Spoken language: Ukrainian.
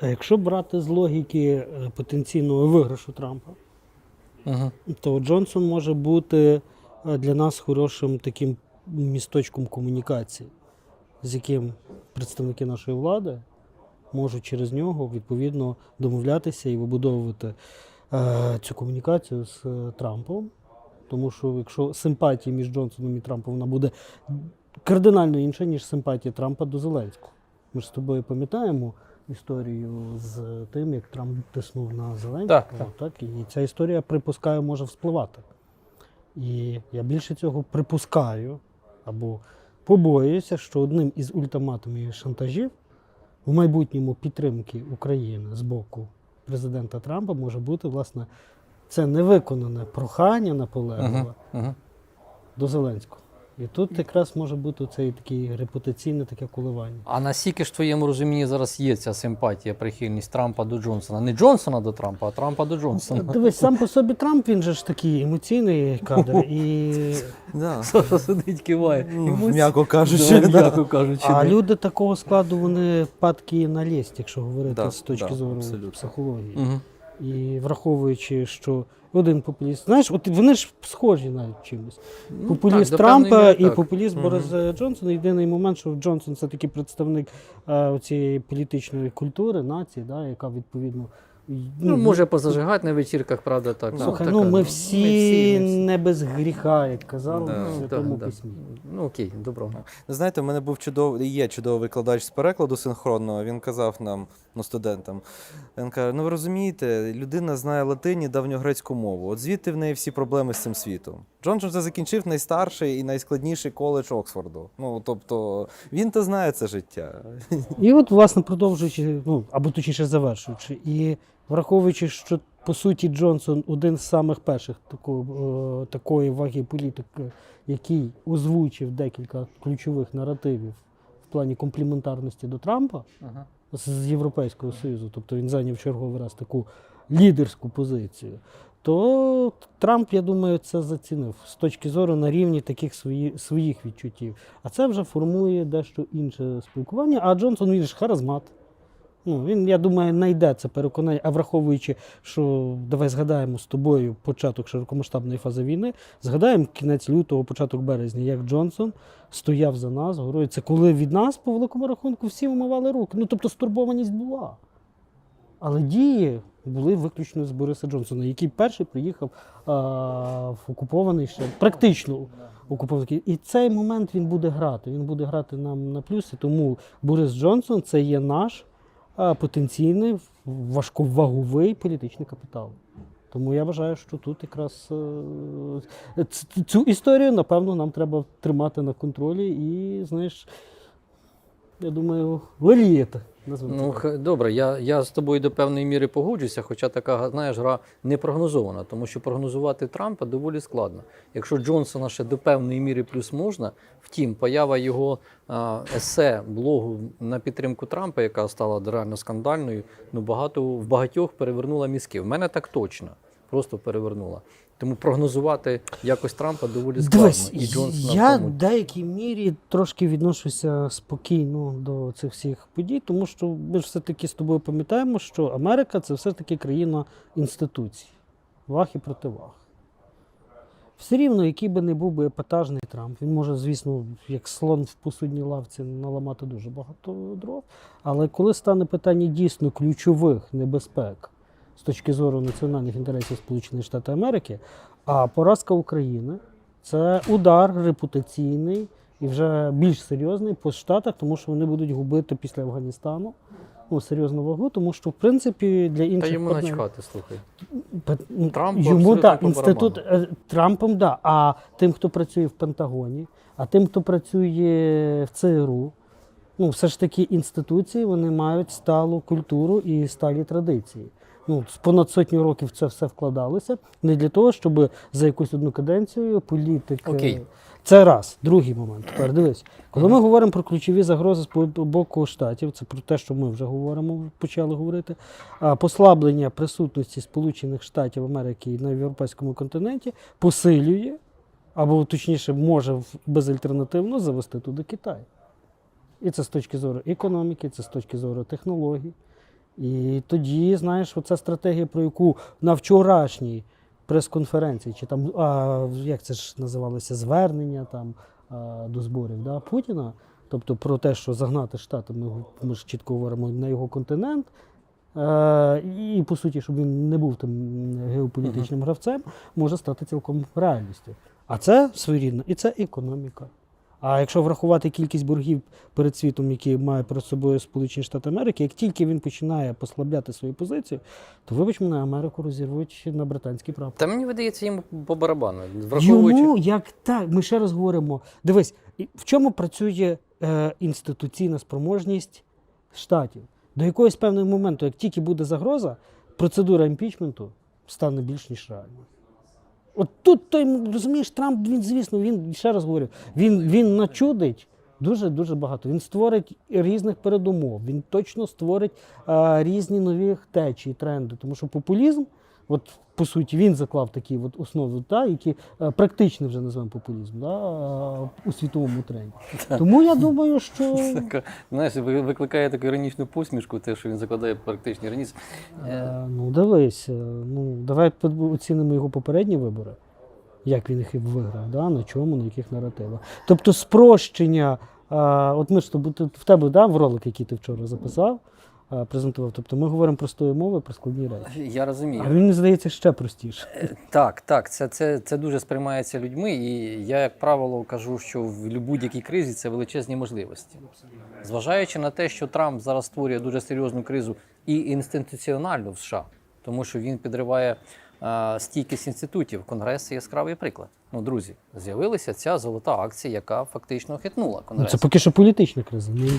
А якщо брати з логіки е, потенційного виграшу Трампа, Угу. то Джонсон може бути е, для нас хорошим таким місточком комунікації, з яким представники нашої влади можуть через нього відповідно домовлятися і вибудовувати е, цю комунікацію з е, Трампом. Тому що якщо симпатія між Джонсоном і Трампом вона буде кардинально інша, ніж симпатія Трампа до Зеленського. Ми ж з тобою пам'ятаємо історію з тим, як Трамп тиснув на Зеленського. Так, так. так? І ця історія, припускаю, може вспливати. І я більше цього припускаю або побоююся, що одним із ультиматумів і шантажів в майбутньому підтримки України з боку президента Трампа може бути, власне, це невиконане прохання наполегливе Угу. Угу. до Зеленського. І тут якраз може бути цей такий репутаційне таке коливання. А наскільки ж в твоєму розумінні зараз є ця симпатія, прихильність Трампа до Джонсона? Не Джонсона до Трампа, а Трампа до Джонсона. Дивись, сам по собі Трамп, він же ж такий емоційний кадр. І... Да. Саша сидить, киває. Ну, м'яко кажучи, м'яко кажучи. А люди такого складу вони падки на лість, якщо говорити з точки зору психології. І враховуючи, що один популіст, знаєш, от вони ж схожі навіть чимось. Ну, Популіст так, Трампа міри і так. популіст. Бориса Джонсона. Єдиний момент, що Джонсон це такий представник е, цієї політичної культури, нації, да, яка відповідно. Ну, може позажигати на вечірках, правда, так. Ну, Слухай, така, ну ми ми всі, всі, ми всі. не без гріха, як казали Да. в Ну, святому да. письмі. Ну окей, добро. Знаєте, в мене був чудовий, є чудовий викладач з перекладу синхронного. Він казав нам, ну, студентам. Він каже: ну ви розумієте, людина знає латині давньогрецьку мову. От звідти в неї всі проблеми з цим світом. Джонсон вже закінчив найстарший і найскладніший коледж Оксфорду. Ну тобто він то знає це життя. І от, власне, продовжуючи, ну або точніше завершуючи, і враховуючи, що по суті Джонсон один з самих перших такого, е, такої ваги політик, е, який озвучив декілька ключових наративів в плані компліментарності до Трампа Ага. з Європейського Союзу, тобто він зайняв черговий раз таку лідерську позицію. То Трамп, я думаю, це зацінив з точки зору на рівні таких свої, своїх відчуттів. А це вже формує дещо інше спілкування. А Джонсон він ж харизмат. Ну, він, я думаю, знайде це переконання, а враховуючи, що давай згадаємо з тобою початок широкомасштабної фази війни, згадаємо кінець лютого, початок березня, як Джонсон стояв за нас, горою. Це коли від нас, по великому рахунку, всі вимивали руки. Ну, тобто стурбованість була. Але дії були виключно з Бориса Джонсона, який перший приїхав а, в окупований ще практично окупований. І цей момент він буде грати. Він буде грати нам на плюси. Тому Борис Джонсон це є наш а, потенційний важковаговий політичний капітал. Тому я вважаю, що тут якраз е, цю історію, напевно, нам треба тримати на контролі і, знаєш, я думаю, воліяти. Ну, добре, я, я з тобою до певної міри погоджуся, хоча така, знаєш, гра не прогнозована, тому що прогнозувати Трампа доволі складно. Якщо Джонсона ще до певної міри плюс можна, втім, поява його есе, блогу на підтримку Трампа, яка стала реально скандальною, ну багато в багатьох перевернула мізки. В мене так точно, просто перевернула. Тому прогнозувати якось Трампа доволі складно. Дивись, І Джонсона я в деякій мірі трошки відношуся спокійно до цих всіх подій, тому що ми ж все-таки з тобою пам'ятаємо, що Америка це все-таки країна інституцій, ваг і противаг. Все рівно, який би не був би епатажний Трамп, він може, звісно, як слон в посудній лавці наламати дуже багато дров. Але коли стане питання дійсно ключових небезпек з точки зору національних інтересів Сполучених Штатів Америки, а поразка України це удар репутаційний і вже більш серйозний по Штатах, тому що вони будуть губити після Афганістану ну, серйозну вагу, тому що в принципі для Та інших йому партнерів- начхати, слухай. Пе- Трампу Йому абсолютно так, по інститут е, Трампом, да. А тим, хто працює в Пентагоні, а тим, хто працює в ЦРУ, ну все ж таки інституції вони мають сталу культуру і сталі традиції. Ну, з понад сотню років це все вкладалося не для того, щоб за якусь одну каденцію політик. Окей. Це раз. Другий момент. Тепер дивись. Коли ми говоримо про ключові загрози з бо- боку штатів, це про те, що ми вже говоримо, почали говорити. А послаблення присутності Сполучених Штатів Америки на європейському континенті посилює, або точніше, може безальтернативно завести туди Китай. І це з точки зору економіки, це з точки зору технологій. І тоді, знаєш, оця стратегія, про яку на вчорашній прес-конференції, чи там, а, як це ж називалося, звернення там, а, до зборів да, Путіна, тобто про те, що загнати Штати, ми, ми ж чітко говоримо на його континент. Е, і по суті, щоб він не був там геополітичним гравцем, може стати цілком реальністю. А це своєрідно, і це економіка. А якщо врахувати кількість боргів перед світом, які має перед собою Сполучені Штати Америки, як тільки він починає послабляти свою позицію, то вибач мене, Америку розірвуть на британський прапор. Та мені видається йому по барабану. Враховуючи. Йому як так, ми ще раз говоримо. Дивись, в чому працює е, інституційна спроможність штатів? До якогось певного моменту, як тільки буде загроза, процедура імпічменту стане більш ніж реальною. От тут той, розумієш, Трамп, він, звісно, він ще раз говорю, він, він начудить дуже дуже багато. Він створить різних передумов, він точно створить а, різні нові течії, тренди. Тому що популізм, от по суті, він заклав такі от основи, та, які а, практичний вже називаємо популізм да, у світовому тренді. Тому я думаю, що Така, знаєш, ви- викликає таку іронічну посмішку, те, що він закладає практичний іронізм. Е, Е, Ну, дивись, е, ну, давай оцінимо його попередні вибори, як він їх і виграв, да? на чому, на яких наративах. Тобто спрощення, а, от ми ж тут в тебе да, в ролик, який ти вчора записав, презентував. Тобто ми говоримо простою мовою про складні речі. Я розумію. А він мені здається ще простіше. Так, так, це, це, це дуже сприймається людьми, і я, як правило, кажу, що в будь-якій кризі це величезні можливості. Зважаючи на те, що Трамп зараз створює дуже серйозну кризу і інституціональну в США, тому що він підриває е, стійкість інститутів. Конгрес це яскравий приклад. Ну, друзі, з'явилася ця золота акція, яка фактично хитнула Ну, Конгрес. це поки що політична криза. Не,